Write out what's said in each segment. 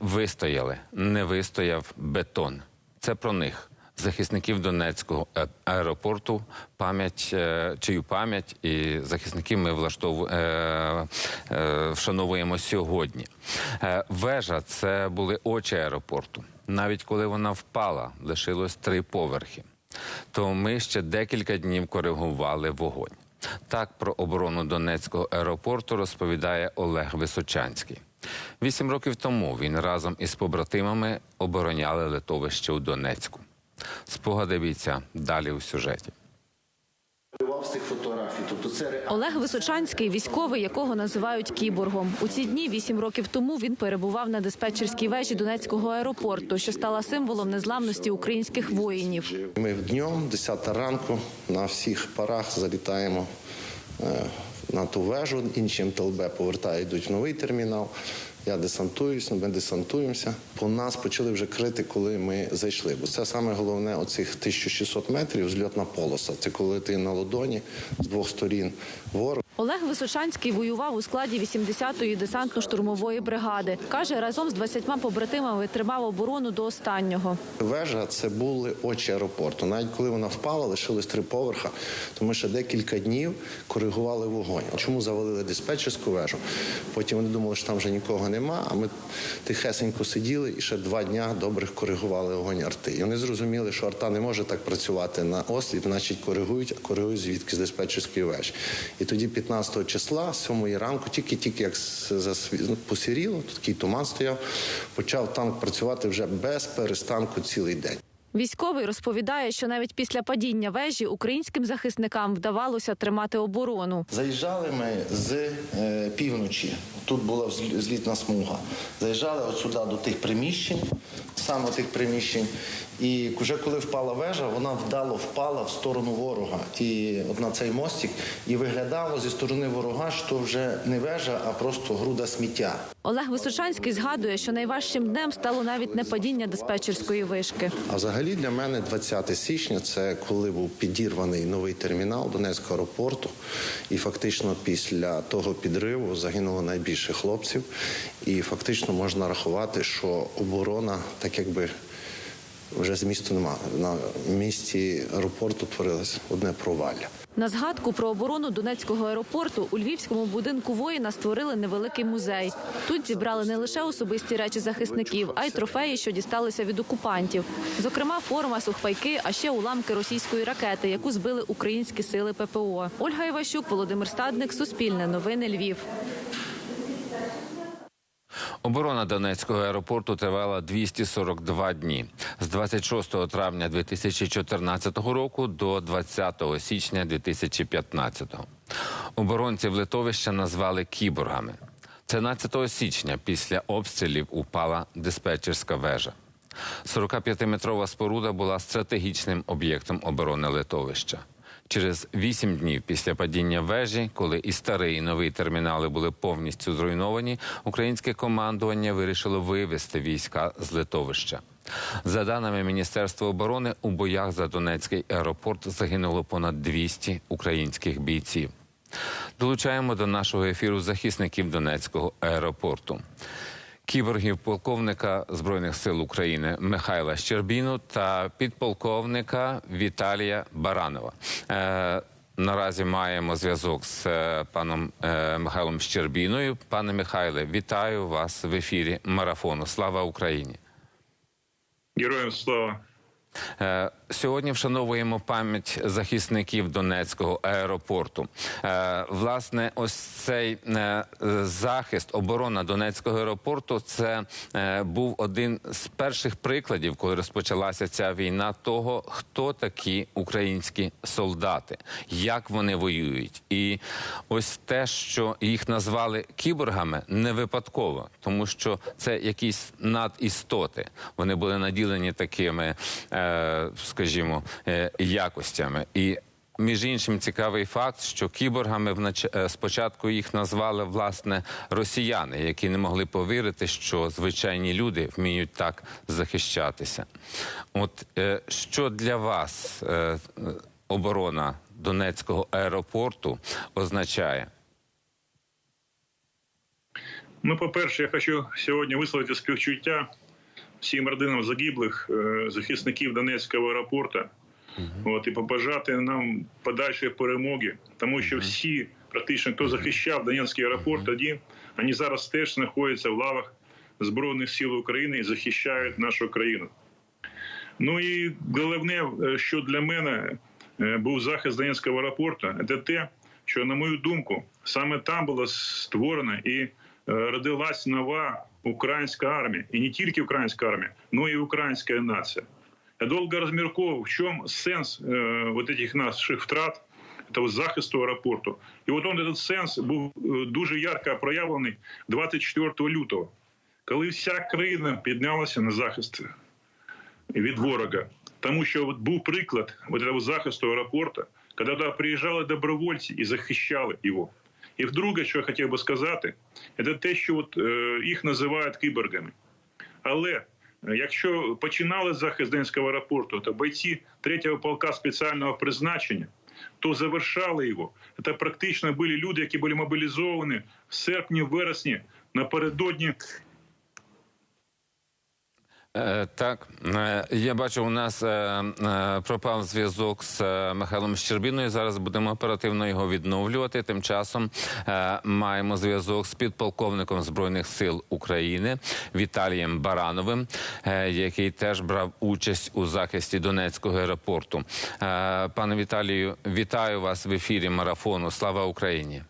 Вистояли, не вистояв бетон. Це про них, захисників Донецького аеропорту, пам'ять, е, чию пам'ять і захисників ми влаштову, е, е, вшановуємо сьогодні. Вежа це були очі аеропорту. Навіть коли вона впала, лишилось три поверхи. То ми ще декілька днів коригували вогонь. Так про оборону Донецького аеропорту розповідає Олег Височанський. Вісім років тому він разом із побратимами обороняли литовище у Донецьку. Спогади бійця далі у сюжеті. З тих фотографій. Тобто це реально. Олег Височанський, військовий, якого називають кіборгом. У ці дні вісім років тому він перебував на диспетчерській вежі Донецького аеропорту, що стала символом незламності українських воїнів. Ми днем, 10 ранку, на всіх парах залітаємо е, на ту вежу, інші МТЛБ повертають, йдуть в новий термінал. Я десантуюсь, ми десантуємося. По нас почали вже крити, коли ми зайшли. Бо це саме головне оцих 1600 метрів зльотна полоса. Це коли ти на ладоні з двох сторін ворог. Олег Височанський воював у складі 80-ї десантно-штурмової бригади. Каже, разом з 20 побратимами тримав оборону до останнього. Вежа це були очі аеропорту. Навіть коли вона впала, лишилось три поверха, тому що декілька днів коригували вогонь. Чому завалили диспетчерську вежу? Потім вони думали, що там вже нікого нема. А ми тихесенько сиділи і ще два дня добрих коригували вогонь арти. І вони зрозуміли, що арта не може так працювати на осліп, значить коригують, а коригують звідки з диспетчерської вежі. І тоді 15 числа, з 7 ранку, тільки-тільки як ну, посіріло, тут такий туман стояв, почав танк працювати вже без перестанку цілий день. Військовий розповідає, що навіть після падіння вежі українським захисникам вдавалося тримати оборону. Заїжджали ми з е, півночі. Тут була злітна смуга. Заїжджали от сюди до тих приміщень, саме тих приміщень. І вже коли впала вежа, вона вдало впала в сторону ворога. І от на цей мостик і виглядало зі сторони ворога, що вже не вежа, а просто груда сміття. Олег Височанський згадує, що найважчим днем стало навіть не падіння диспетчерської вишки. А взагалі для мене 20 січня це коли був підірваний новий термінал Донецького аеропорту. І фактично після того підриву загинуло найбільше хлопців. І фактично можна рахувати, що оборона, так якби вже з місту немає. На місці аеропорту творилось одне провалля. На згадку про оборону Донецького аеропорту у львівському будинку воїна створили невеликий музей. Тут зібрали не лише особисті речі захисників, а й трофеї, що дісталися від окупантів. Зокрема, форма, сухпайки, а ще уламки російської ракети, яку збили українські сили ППО. Ольга Іващук, Володимир Стадник, Суспільне новини Львів. Оборона Донецького аеропорту тривала 242 дні з 26 травня 2014 року до 20 січня 2015. Оборонців литовища назвали кіборгами. 13 січня після обстрілів упала диспетчерська вежа. 45-метрова споруда була стратегічним об'єктом оборони литовища. Через вісім днів після падіння вежі, коли і старий, і новий термінали були повністю зруйновані, українське командування вирішило вивести війська з литовища. За даними Міністерства оборони, у боях за Донецький аеропорт загинуло понад 200 українських бійців. Долучаємо до нашого ефіру захисників Донецького аеропорту. Кіборгів полковника Збройних сил України Михайла Щербіну та підполковника Віталія Баранова. Е, наразі маємо зв'язок з е, паном е, Михайлом Щербіною. Пане Михайле, вітаю вас в ефірі марафону. Слава Україні! Героям слава. Е, Сьогодні вшановуємо пам'ять захисників Донецького аеропорту. Е, Власне, ось цей е, захист, оборона Донецького аеропорту, це був один з перших прикладів, коли розпочалася ця війна, того, хто такі українські солдати, як вони воюють, і ось те, що їх назвали кіборгами, не випадково, тому що це якісь надістоти. Вони були наділені такими, скажімо, е, якостями. І між іншим, цікавий факт, що кіборгами е, спочатку їх назвали власне росіяни, які не могли повірити, що звичайні люди вміють так захищатися. От е, що для вас е, е, оборона Донецького аеропорту означає? Ну, по-перше, я хочу сьогодні висловити співчуття всім родинам загиблих е, захисників Донецького аеропорту. От, і побажати нам подальшої перемоги, тому що всі, практично, хто захищав Донецький аеропорт, тоді вони зараз теж знаходяться в лавах Збройних сил України і захищають нашу країну. Ну і головне, е, що для мене е, був захист Донецького аеропорту, це те, що, на мою думку, саме там була створена і родилась нова українська армія. І не тільки українська армія, але і українська нація. Я довго розмірковував, в чому сенс е, вот этих наших втрат, того захисту аеропорту. І от он этот сенс був е, дуже ярко проявлений 24 лютого, коли вся країна піднялася на захист від ворога. Тому що от був приклад от этого захисту аеропорту, коли туди приїжджали добровольці і захищали його. І вдруге, що я хотів би сказати, це те, що от, е, їх називають кіборгами. Але е, якщо починали захист Денського аеропорту, то бойці 3-го полка спеціального призначення, то завершали його. Це практично були люди, які були мобілізовані в серпні, вересні напередодні Так, Е, я бачу, у нас е, е, пропав зв'язок з е, Михайлом Щербіною. Зараз будемо оперативно його відновлювати. Тим часом е, маємо зв'язок з підполковником збройних сил України Віталієм Барановим, е, який теж брав участь у захисті Донецького аеропорту. Е, Пане Віталію, вітаю вас в ефірі марафону. Слава Україні!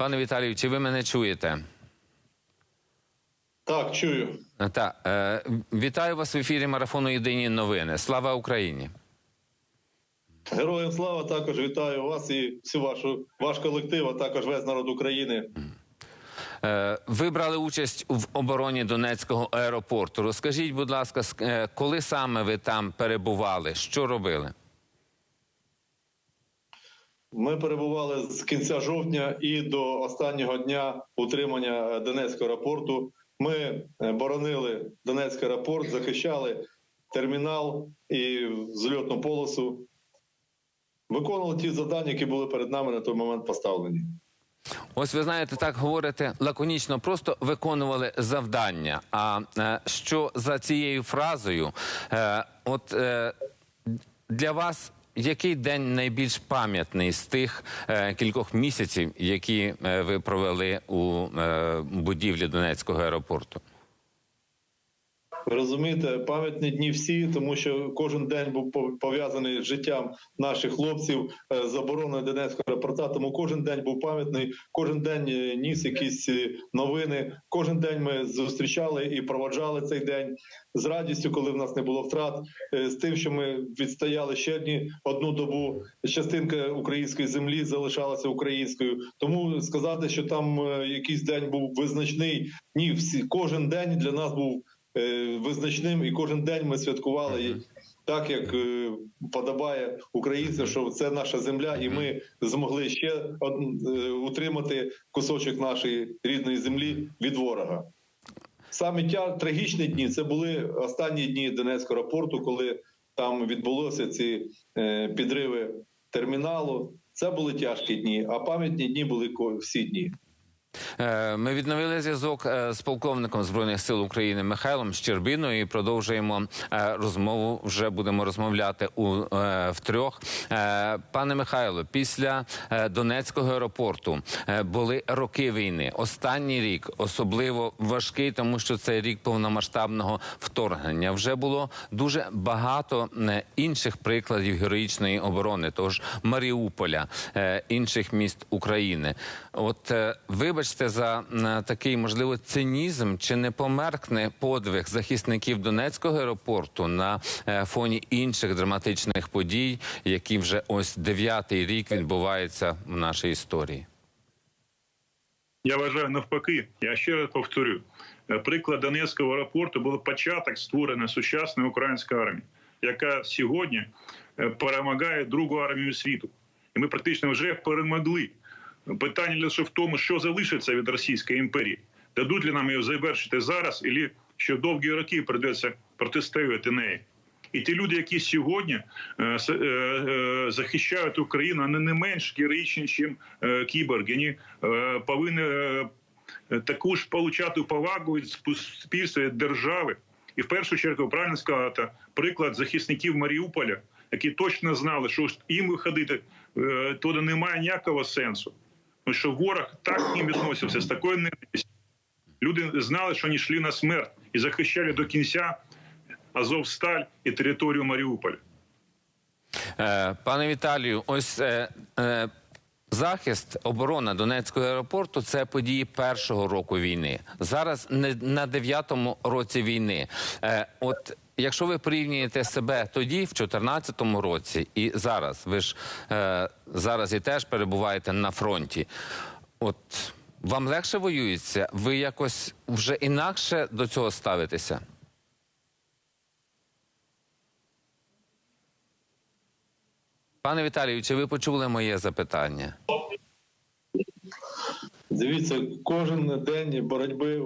Пане Віталію, чи ви мене чуєте? Так, чую. Так, е, вітаю вас в ефірі марафону Єдині новини. Слава Україні! Героям слава також вітаю вас і всю вашу ваш колектив, а також весь народ України. Е, ви брали участь в обороні Донецького аеропорту. Розкажіть, будь ласка, ск- е, коли саме ви там перебували? Що робили? Ми перебували з кінця жовтня і до останнього дня утримання Донецького аеропорту. Ми е, боронили Донецький аеропорт, захищали термінал і зльотну полосу. Виконували ті завдання, які були перед нами на той момент поставлені. Ось ви знаєте, так говорите лаконічно, просто виконували завдання. А е, що за цією фразою? Е, от е, для вас який день найбільш пам'ятний з тих е, кількох місяців, які е, ви провели у е, будівлі Донецького аеропорту? Ви розумієте, пам'ятні дні всі, тому що кожен день був пов- пов'язаний з життям наших хлопців е, з обороною Донецького аеропорта. Тому кожен день був пам'ятний, кожен день е, ніс якісь е, новини. Кожен день ми зустрічали і проводжали цей день з радістю, коли в нас не було втрат, з тим, що ми відстояли ще дні одну добу. Частинка української землі залишалася українською. Тому сказати, що там якийсь день був визначний. Ні, всі кожен день для нас був визначним, і кожен день ми святкували так, як е, подобає українцям, що це наша земля, і ми змогли ще е, утримати кусочок нашої рідної землі від ворога. Самі тя трагічні дні це були останні дні Донецького аеропорту, коли там відбулося ці е, підриви терміналу. Це були тяжкі дні, а пам'ятні дні були всі дні. Е, Ми відновили зв'язок е, з полковником збройних сил України Михайлом Щербіною і продовжуємо е, розмову. Вже будемо розмовляти у втрьох. Е, Пане Михайло, після Донецького аеропорту були роки війни. Останній рік особливо важкий, тому що це рік повномасштабного вторгнення. Вже було дуже багато інших прикладів героїчної оборони, тож Маріуполя, інших міст України. От е, вибачте за такий можливо цинізм, чи не померкне подвиг захисників Донецького аеропорту на е, фоні інших драматичних подій, які вже ось дев'ятий рік відбуваються в нашій історії. Я вважаю навпаки. Я ще раз повторю: Е, приклад Донецького аеропорту був початок створення сучасної української армії, яка сьогодні е, перемагає другу армію світу. І ми практично вже перемогли. Питання лише в тому, що залишиться від Російської імперії. Дадуть ли нам її завершити зараз, або ще довгі роки придеться протистояти неї. І ті люди, які сьогодні е, е, е, захищають Україну, вони не менш героїчні, ніж кіборги. Вони повинні таку ж получати повагу від суспільства від держави. І в першу чергу правильно сказати, приклад захисників Маріуполя, які точно знали, що їм виходити туди немає ніякого сенсу. Що ворог так к ним відносився з такою ненавистю. Люди знали, що вони йшли на смерть і захищали до кінця Азовсталь і територію Маріуполя. Е, Пане Віталію, ось е, е, захист, оборона Донецького аеропорту це події першого року війни. Зараз не на дев'ятому році війни. Е, от якщо ви порівнюєте себе тоді, в 2014 році, і зараз, ви ж е, зараз і теж перебуваєте на фронті. От вам легше воюється? Ви якось вже інакше до цього ставитеся? Пане Віталію, чи ви почули моє запитання? Дивіться, кожен день боротьби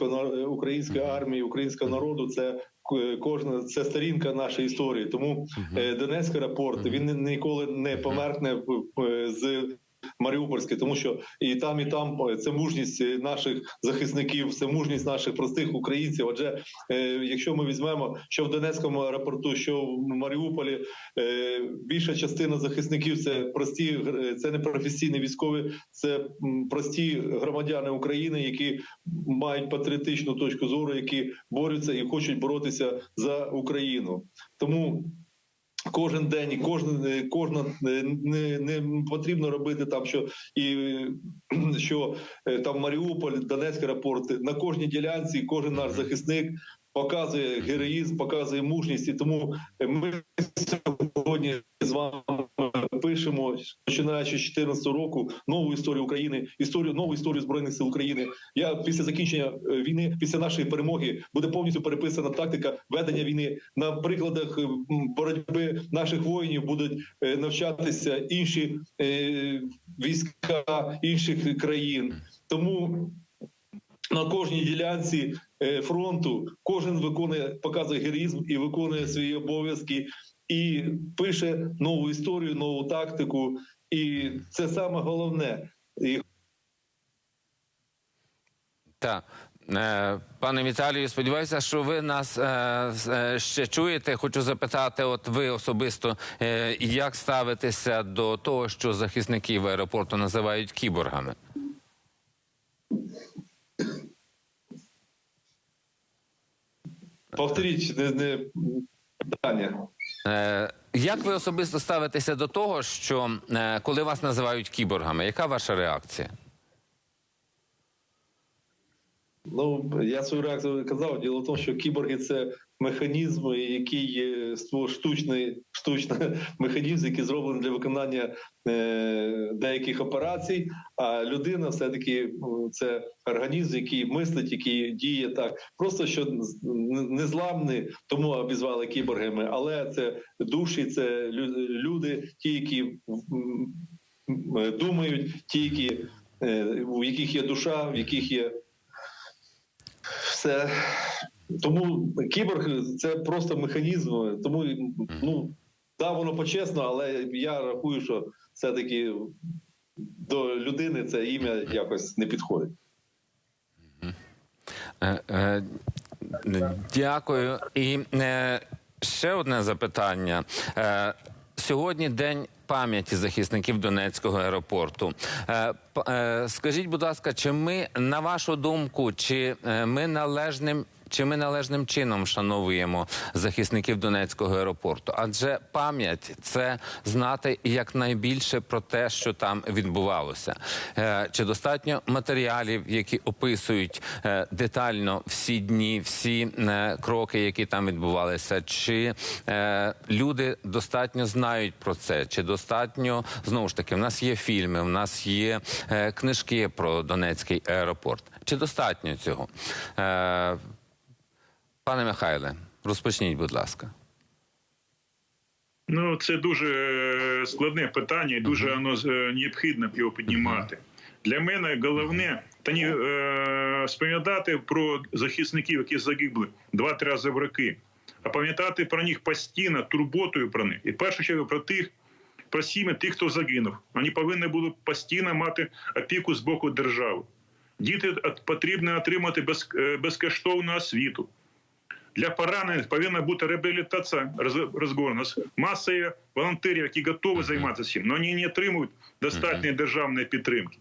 нар- української армії, українського народу це кожна це сторінка нашої історії. Тому е, Донецький рапорт він ніколи не померкне з. Маріупольське, тому що і там, і там е, це мужність наших захисників, це мужність наших простих українців. Адже е, якщо ми візьмемо, що в Донецькому аеропорту, що в Маріуполі, е, більша частина захисників це прості, це не професійні військові, це прості громадяни України, які мають патріотичну точку зору, які борються і хочуть боротися за Україну. Тому Кожен день і кожен кожна е, не, не потрібно робити там, що і е, що е, там Маріуполь, Донецький аеропорт на кожній ділянці, кожен наш захисник показує героїзм, показує мужність. І тому ми сьогодні з вами пишемо, починаючи з 2014 року, нову історію України, історію нову історію збройних сил України. Я після закінчення е, війни, після нашої перемоги, буде повністю переписана тактика ведення війни. На прикладах боротьби наших воїнів будуть е, навчатися інші е, війська інших країн. Тому на кожній ділянці е, фронту кожен виконує, показує героїзм і виконує свої обов'язки, і пише нову історію, нову тактику. І це саме головне. Так. Е, Пане Віталію, сподіваюся, що ви нас е, ще чуєте. Хочу запитати, от ви особисто, як ставитеся до того, що захисників аеропорту називають кіборгами? Повторіть не, не питання. Е, Як ви особисто ставитеся до того, що е, коли вас називають кіборгами, яка ваша реакція? Ну я свою реакцію казав. Діло в тому, що кіборги це механізм, який штучний, штучний механізм, який зроблений для виконання е, деяких операцій. А людина, все таки, це організм, який мислить, який діє так. Просто що незламний, тому обізвали кіборгами. Але це душі, це лю- люди, ті, які м, думають, ті, які е, у яких є душа, в яких є все. Тому кіборг це просто механізм. Тому ну да, воно почесно, але я рахую, що все-таки до людини це ім'я якось не підходить. Е, е, Дякую. І е, ще одне запитання. Сьогодні день пам'яті захисників Донецького аеропорту. Скажіть, будь ласка, чи ми, на вашу думку, чи ми належним Чи ми належним чином вшановуємо захисників Донецького аеропорту? Адже пам'ять це знати якнайбільше про те, що там відбувалося. Е, Чи достатньо матеріалів, які описують е, детально всі дні, всі е, кроки, які там відбувалися? Чи люди достатньо знають про це? Чи достатньо знову ж таки? В нас є фільми, в нас є книжки про Донецький аеропорт. Чи достатньо цього? Пане Михайле, розпочніть, будь ласка. Ну, це дуже е, складне питання, і дуже воно е, необхідно його піднімати. Для мене головне та ні, е, спам'ятати про захисників, які загибли два-три рази в роки. а пам'ятати про них постійно, турботою про них. І в першу чергу про тих, про сім'ї тих, хто загинув. Вони повинні були постійно мати опіку з боку держави. Діти потрібно отримати без, е, безкоштовну освіту. Для поранених повинна бути реабілітація роз- розгорнена. Маса є волонтерів, які готові займатися цим, але вони не отримують достатньої державної підтримки.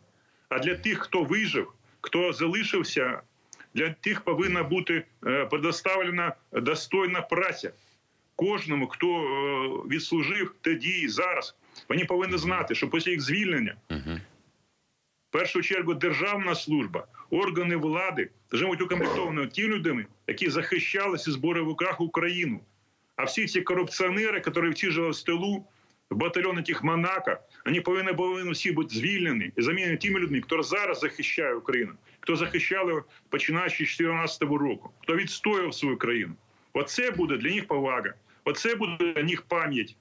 А для тих, хто вижив, хто залишився, для тих повинна бути е, предоставлена достойна праця. Кожному, хто е, відслужив тоді і зараз, вони повинні знати, що після їх звільнення першу чергу державна служба, органи влади повинні бути укомплектовані ті людьми, які захищалися збори в руках Україну. А всі ці корупціонери, які втіжили в стилу, в батальйоні тих Монако, вони повинні повинні всі бути звільнені і замінені тими людьми, хто зараз захищає Україну, хто захищали починаючи з 2014 року, хто відстояв свою країну. Оце буде для них повага, оце буде для них пам'ять.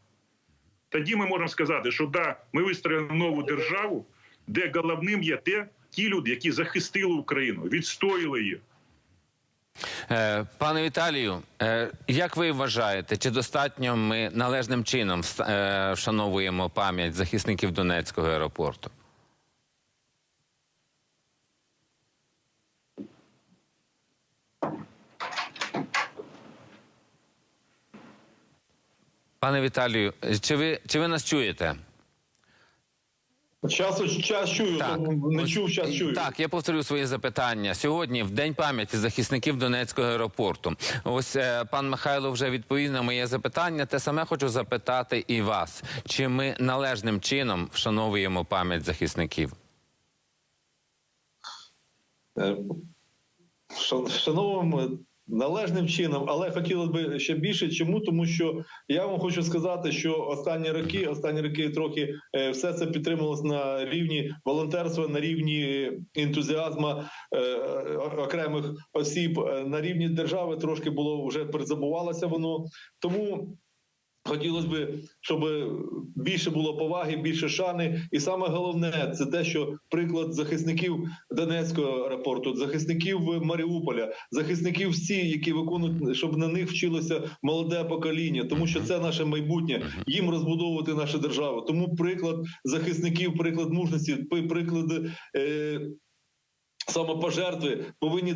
Тоді ми можемо сказати, що да, ми вистроїли нову державу, де головним є те, ті люди, які захистили Україну, відстояли її. Е, Пане Віталію, е, як ви вважаєте, чи достатньо ми належним чином е, вшановуємо пам'ять захисників Донецького аеропорту? Пане Віталію, чи ви, чи ви нас чуєте? Час, час чую, тому не чув, час чую. Так, я повторю своє запитання. Сьогодні, в день пам'яті захисників Донецького аеропорту. Ось е, пан Михайло вже відповів на моє запитання. Те саме хочу запитати і вас: чи ми належним чином вшановуємо пам'ять захисників? Е, шан- Шановним належним чином, але хотілося б ще більше. Чому? Тому що я вам хочу сказати, що останні роки, останні роки трохи е, все це підтримувалось на рівні волонтерства, на рівні ентузіазму е, окремих осіб, Е, на рівні держави трошки було вже призабувалося воно. Тому Хотілося б, щоб більше було поваги, більше шани, і саме головне це те, що приклад захисників Донецького аеропорту, захисників Маріуполя, захисників всі, які виконують, щоб на них вчилося молоде покоління, тому що це наше майбутнє, їм розбудовувати нашу державу. Тому приклад захисників, приклад мужності, приклад. Е- Самопожертви повинні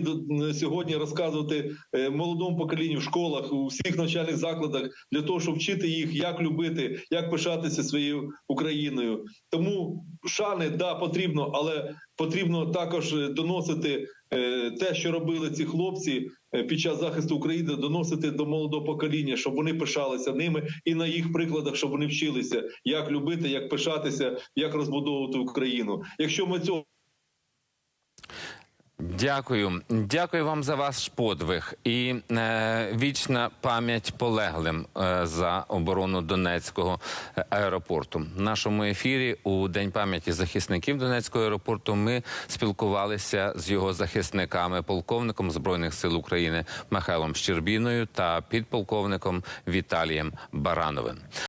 сьогодні розказувати е, молодому поколінню в школах, у всіх навчальних закладах для того, щоб вчити їх, як любити, як пишатися своєю Україною. Тому шани да потрібно, але потрібно також доносити е, те, що робили ці хлопці е, під час захисту України, доносити до молодого покоління, щоб вони пишалися ними, і на їх прикладах, щоб вони вчилися, як любити, як пишатися, як розбудовувати Україну. Якщо ми цього Дякую, дякую вам за ваш подвиг і е, вічна пам'ять полеглим е, за оборону Донецького е, аеропорту. В нашому ефірі у день пам'яті захисників Донецького аеропорту ми спілкувалися з його захисниками, полковником збройних сил України Михайлом Щербіною та підполковником Віталієм Барановим.